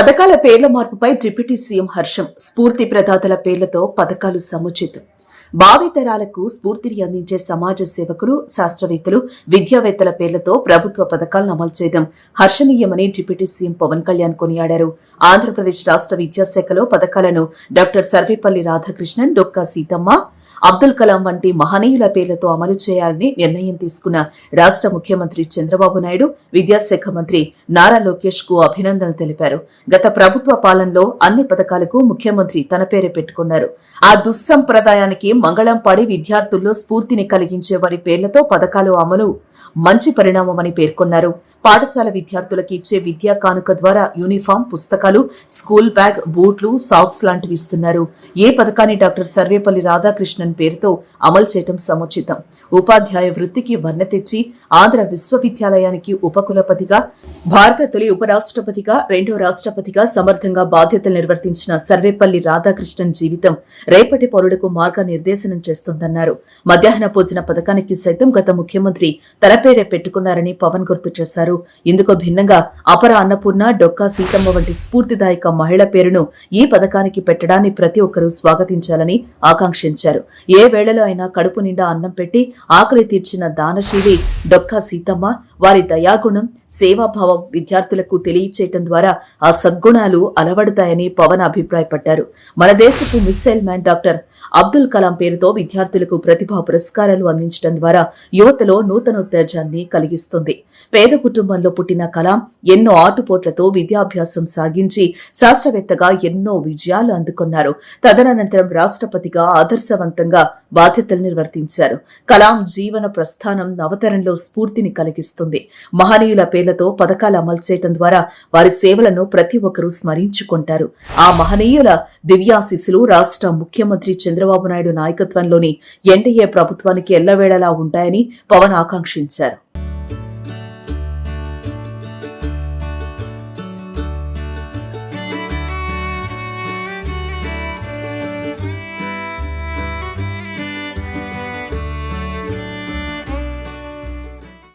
పథకాల పేర్ల మార్పుపై డిప్యూటీ సీఎం హర్షం స్ఫూర్తి ప్రదాతల పేర్లతో పథకాలు సముచితం. భావితరాలకు స్ఫూర్తిని అందించే సమాజ సేవకులు శాస్త్రవేత్తలు విద్యావేత్తల పేర్లతో ప్రభుత్వ పథకాలను అమలు చేయడం హర్షణీయమని డిప్యూటీ సీఎం పవన్ కళ్యాణ్ కొనియాడారు. ఆంధ్రప్రదేశ్ రాష్ట్ర విద్యాశాఖలో పథకాలను డాక్టర్ సర్వేపల్లి రాధాకృష్ణన్ డొక్కా సీతమ్మ అబ్దుల్ కలాం వంటి మహనీయుల పేర్లతో అమలు చేయాలని నిర్ణయం తీసుకున్న రాష్ట్ర ముఖ్యమంత్రి చంద్రబాబు నాయుడు విద్యాశాఖ మంత్రి నారా లోకేష్కు అభినందనలు తెలిపారు. గత ప్రభుత్వ పాలనలో అన్ని పథకాలకు ముఖ్యమంత్రి తన పేరే పెట్టుకున్నారు. ఆ దుస్సంప్రదాయానికి మంగళం పడి విద్యార్థుల్లో స్ఫూర్తిని కలిగించే వారి పేర్లతో పథకాలు అమలు మంచి పరిణామమని పేర్కొన్నారు. పాఠశాల విద్యార్థులకు ఇచ్చే విద్యా కానుక ద్వారా యూనిఫామ్ పుస్తకాలు స్కూల్ బ్యాగ్ బూట్లు సాక్స్ లాంటివి ఇస్తున్నారు. ఏ పథకాన్ని డాక్టర్ సర్వేపల్లి రాధాకృష్ణన్ పేరుతో అమలు చేయడం సముచితం? ఉపాధ్యాయ వృత్తికి వర్ణ తెచ్చి ఆంధ్ర విశ్వవిద్యాలయానికి ఉపకులపతిగా భారత తొలి ఉపరాష్ట్రపతిగా రెండో రాష్ట్రపతిగా సమర్థంగా బాధ్యతలు నిర్వర్తించిన సర్వేపల్లి రాధాకృష్ణన్ జీవితం రేపటి పౌరులకు మార్గనిర్దేశనం చేస్తుందన్నారు. మధ్యాహ్న భోజన పథకానికి సైతం గత ముఖ్యమంత్రి తన పేరే పెట్టుకున్నారని పవన్ గుర్తు చేశారు. ఇందుకు భిన్నంగా అపర అన్నపూర్ణ డొక్కా సీతమ్మ వంటి స్ఫూర్తిదాయక మహిళ పేరును ఈ పథకానికి పెట్టడాన్ని ప్రతి ఒక్కరూ స్వాగతించాలని ఆకాంక్షించారు. ఏ వేళలో అయినా కడుపు నిండా అన్నం పెట్టి ఆకలి తీర్చిన దానశీలి డొక్కా సీతమ్మ వారి దయాగుణం సేవాభావం విద్యార్థులకు తెలియచేయటం ద్వారా ఆ సద్గుణాలు అలవడతాయని పవన్ అభిప్రాయపడ్డారు. మన దేశపు missile man doctor Abdul Kalam పేరుతో విద్యార్థులకు ప్రతిభా పురస్కారాలు అందించడం ద్వారా యువతలో నూతనోత్తేజాన్ని కలిగిస్తుంది. పేద కుటుంబంలో పుట్టిన కలాం ఎన్నో ఆటుపోట్లతో విద్యాభ్యాసం సాగించి శాస్త్రవేత్తగా ఎన్నో విజయాలు అందుకున్నారు. తదనంతరం రాష్ట్రపతిగా ఆదర్శవంతంగా బాధ్యతలు నిర్వర్తించారు. కలాం జీవన ప్రస్థానం నవతరంలో స్ఫూర్తిని కలిగిస్తుంది. మహనీయుల పేర్లతో పథకాలు అమలు చేయటం ద్వారా వారి సేవలను ప్రతి ఒక్కరూ స్మరించుకుంటారు. ఆ మహనీయుల దివ్యాశిస్సులు రాష్ట్ర ముఖ్యమంత్రి చంద్రబాబు నాయుడు నాయకత్వంలోని ఎన్డీఏ ప్రభుత్వానికి ఎల్లవేళలా ఉంటాయని పవన్ ఆకాంక్షించారు.